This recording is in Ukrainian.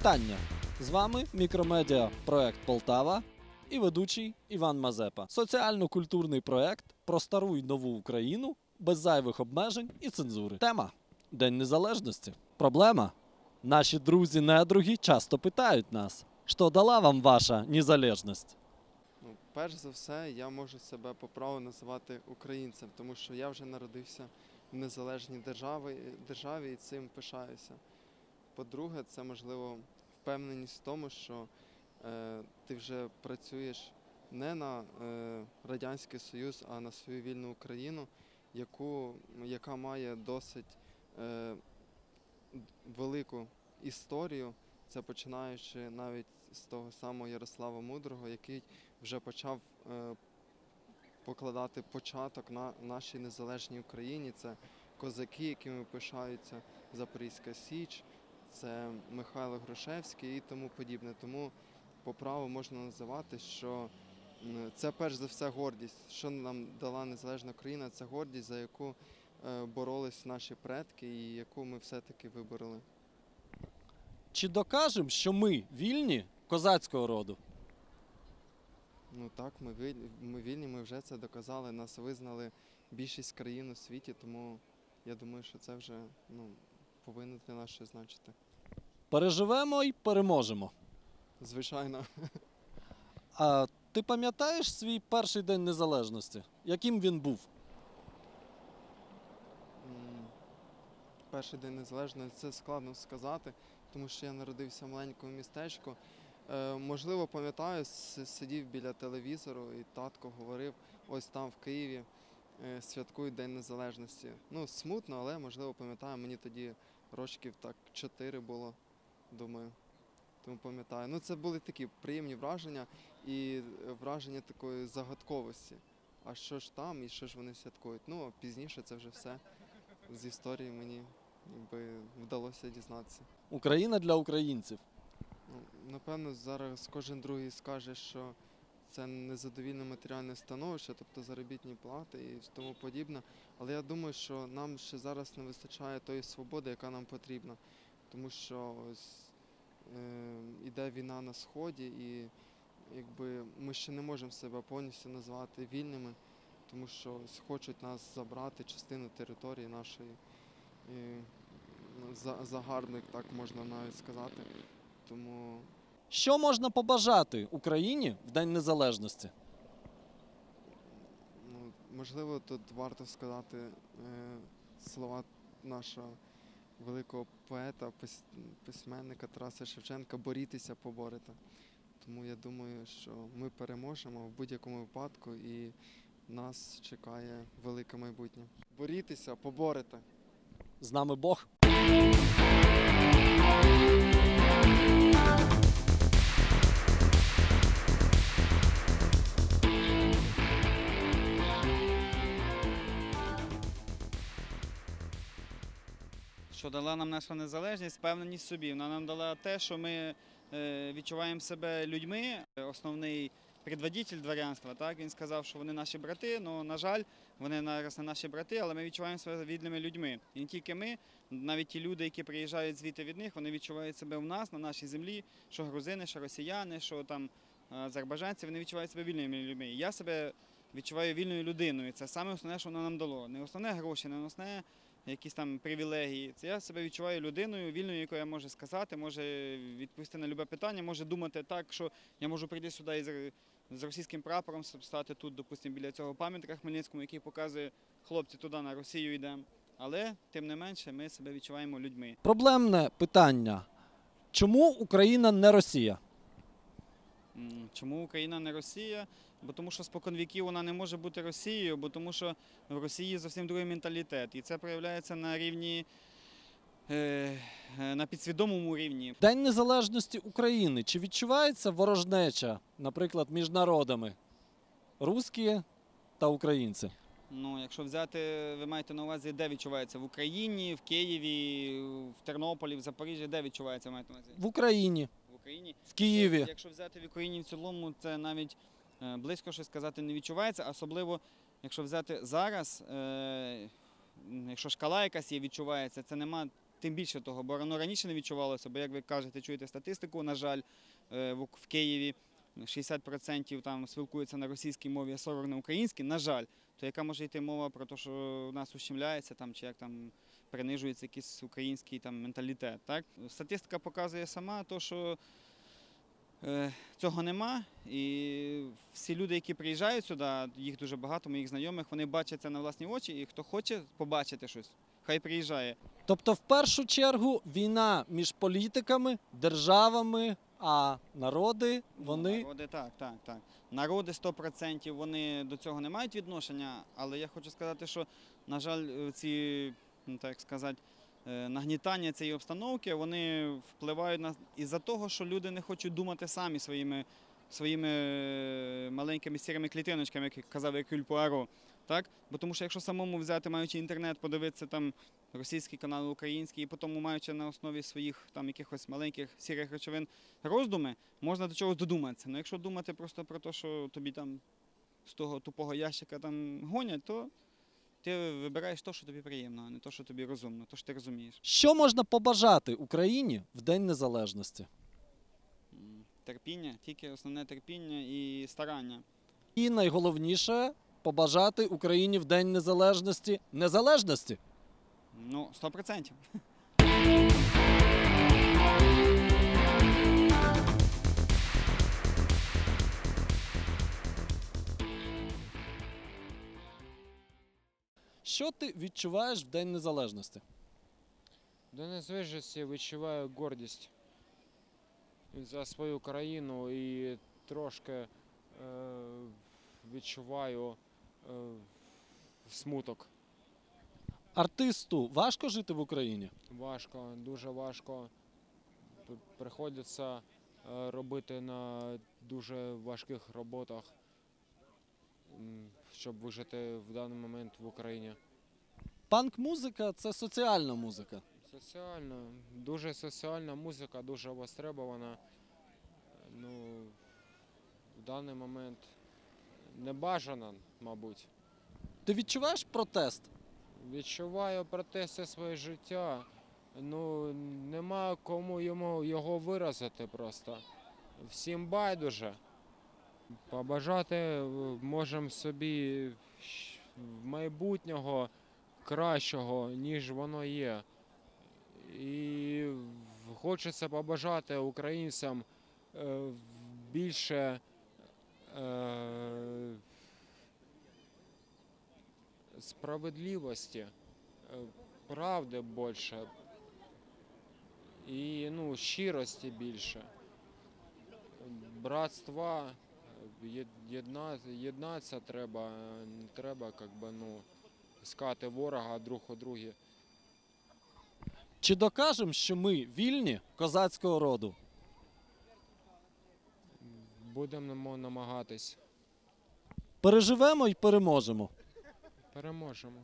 Вітання! З вами мікромедіа проект Полтава і ведучий Іван Мазепа. Соціально-культурний проект про стару й нову Україну без зайвих обмежень і цензури. Тема День Незалежності. Проблема. Наші друзі-недруги часто питають нас, що дала вам ваша незалежність? Ну, перш за все, я можу себе по праву називати українцем, тому що я вже народився в незалежній державі, державі і цим пишаюся. По-друге, це можливо впевненість в тому, що е, ти вже працюєш не на е, Радянський Союз, а на свою вільну Україну, яку, яка має досить е, велику історію. Це починаючи навіть з того самого Ярослава Мудрого, який вже почав е, покладати початок на нашій незалежній Україні. Це козаки, якими пишаються Запорізька Січ, це Михайло Грушевський і тому подібне. Тому по праву можна називати, що це перш за все гордість. Що нам дала незалежна Україна, це гордість, за яку е, боролись наші предки і яку ми все-таки вибороли. Чи докажемо, що ми вільні козацького роду? Ну так, ми вільні, ми вільні, ми вже це доказали. Нас визнали більшість країн у світі, тому я думаю, що це вже ну, повинно для нас щось значити. Переживемо і переможемо. Звичайно, А ти пам'ятаєш свій перший день незалежності? Яким він був? м, перший день незалежності це складно сказати, тому що я народився в маленькому містечку. Е, можливо, пам'ятаю, с- сидів біля телевізору і татко говорив, ось там в Києві святкують День Незалежності. Ну, смутно, але можливо пам'ятаю, мені тоді рочків так 4 було, думаю. Тому пам'ятаю. Ну, це були такі приємні враження і е, враження такої загадковості. А що ж там і що ж вони святкують? Ну, а пізніше це вже все з історії мені якби, вдалося дізнатися. Україна для українців. Ну, напевно, зараз кожен другий скаже, що це незадовільне матеріальне становище, тобто заробітні плати і тому подібне. Але я думаю, що нам ще зараз не вистачає тої свободи, яка нам потрібна. Тому що ось е, іде війна на сході, і якби ми ще не можемо себе повністю назвати вільними, тому що ось хочуть нас забрати частину території нашої. І, ну, загарбник, так можна навіть сказати. Тому Що можна побажати Україні в День Незалежності? ну, можливо тут варто сказати е, слова нашого великого поета, пис- письменника Тараса Шевченка борітеся, поборете. Тому я думаю, що ми переможемо в будь-якому випадку і нас чекає велике майбутнє. Борітеся, поборете. З нами Бог. Дала нам наша незалежність, впевненість в собі. Вона нам дала те, що ми е, відчуваємо себе людьми. Основний предводитель дворянства, так він сказав, що вони наші брати. Ну на жаль, вони зараз не наші брати, але ми відчуваємо себе вільними людьми. І не тільки ми, навіть ті люди, які приїжджають звідти від них, вони відчувають себе в нас, на нашій землі, що грузини, що росіяни, що там е, азербайджанці, вони відчувають себе вільними людьми. Я себе відчуваю вільною людиною. Це саме основне, що воно нам дало. Не основне гроші, не основне якісь там привілегії. Це я себе відчуваю людиною, вільною, якою я можу сказати, може відповісти на любе питання, може думати так, що я можу прийти сюди із з російським прапором, стати тут, допустимо, біля цього пам'ятника Хмельницькому, який показує хлопці туди на Росію йдемо. Але тим не менше ми себе відчуваємо людьми. Проблемне питання. Чому Україна не Росія? Чому Україна не Росія? Бо тому що спокон віків вона не може бути Росією, бо тому що в Росії зовсім другий менталітет. І це проявляється на рівні е, е, на підсвідомому рівні. День Незалежності України. Чи відчувається ворожнеча, наприклад, між народами? Русські та українці? Ну, якщо взяти, ви маєте на увазі, де відчувається? В Україні, в Києві, в Тернополі, в Запоріжжі, де відчувається, маєте на увазі? В Україні, В Україні. в Києві. Якщо взяти в Україні в цілому, це навіть близько щось сказати не відчувається, особливо якщо взяти зараз, е, якщо шкала якась є, відчувається, це нема тим більше того, бо воно раніше не відчувалося, бо як ви кажете, чуєте статистику, на жаль, е, в, Києві 60% там спілкуються на російській мові, а 40% на українській, на жаль, то яка може йти мова про те, що в нас ущемляється там, чи як там принижується якийсь український там менталітет. Так? Статистика показує сама, то, що е, цього нема. І всі люди, які приїжджають сюди, їх дуже багато, моїх знайомих, вони бачать це на власні очі, і хто хоче побачити щось, хай приїжджає. Тобто, в першу чергу, війна між політиками, державами, а народи вони Народи, так, так, так. Народи 100% вони до цього не мають відношення, але я хочу сказати, що, на жаль, е, ці, ну, так сказати, е, нагнітання цієї обстановки, вони впливають на із-за того, що люди не хочуть думати самі своїми, своїми е, маленькими сірими клітиночками, як казав Екюль Пуаро. Так? Бо тому що якщо самому взяти, маючи інтернет, подивитися там російський канал, український, і потім маючи на основі своїх там якихось маленьких сірих речовин роздуми, можна до чогось додуматися. Ну якщо думати просто про те, що тобі там з того тупого ящика там гонять, то ти вибираєш те, що тобі приємно, а не те, що тобі розумно, то що ти розумієш. що можна побажати Україні в День Незалежності? Терпіння, тільки основне терпіння і старання. І найголовніше побажати Україні в День Незалежності незалежності. Ну, 100%. Що ти відчуваєш в День Незалежності? До незважності відчуваю гордість за свою країну і трошки е, відчуваю е, смуток. Артисту важко жити в Україні? Важко, дуже важко. Приходиться е, робити на дуже важких роботах, щоб вижити в даний момент в Україні. Панк-музика це соціальна музика. Соціально, дуже соціальна музика, дуже востребована. Ну, в даний момент не бажана, мабуть. Ти відчуваєш протест? Відчуваю протести своє життя. Ну, нема кому йому його виразити просто. Всім байдуже. Побажати е, можемо собі майбутнього кращого, ніж воно є. І хочеться побажати українцям е, більше е, справедливості, правди більше і ну, щирості більше, братства, єднатися треба, не треба якби, ну, скати ворога друг у другі. Чи докажемо, що ми вільні козацького роду? Будемо намагатись. Переживемо і переможемо. Переможемо.